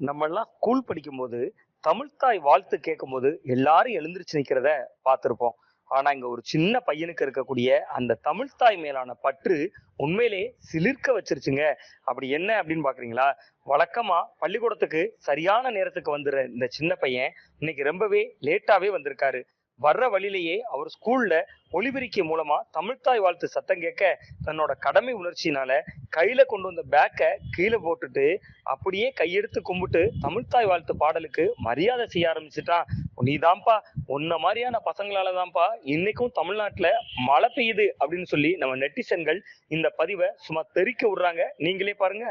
நம்மெல்லாம் ஸ்கூல் படிக்கும்போது தமிழ்தாய் வாழ்த்து கேட்கும்போது எல்லாரும் எழுந்திருச்சு நிற்கிறத பார்த்துருப்போம். ஆனா இங்க ஒரு சின்ன பையனுக்கு இருக்கக்கூடிய அந்த தமிழ்த்தாய் மேலான பற்று உண்மையிலே சிலிர்க்க வச்சிருச்சுங்க. அப்படி என்ன அப்படின்னு பாக்குறீங்களா வழக்கமா பள்ளிக்கூடத்துக்கு சரியான நேரத்துக்கு வந்துடுற இந்த சின்ன பையன் இன்னைக்கு ரொம்பவே லேட்டாவே வந்திருக்காரு. வர்ற வழியிலேயே அவர் ஸ்கூல்ல ஒலிபெருக்கி மூலமா தமிழ்த்தாய் வாழ்த்து சத்தம் கேட்க தன்னோட கடமை உணர்ச்சினால கையில கொண்டு வந்த பேக்கை கீழே போட்டுட்டு அப்படியே கையெடுத்து கும்பிட்டு தமிழ்த்தாய் வாழ்த்து பாடலுக்கு மரியாதை செய்ய ஆரம்பிச்சுட்டான் நீதான்ப்பா. உன்ன மாதிரியான பசங்களால தான்ப்பா இன்னைக்கும் தமிழ்நாட்டுல மழை பெய்யுது அப்படின்னு சொல்லி நம்ம நெட்டிசன்கள் இந்த பதிவை சும்மா தெறிக்க விடுறாங்க. நீங்களே பாருங்க.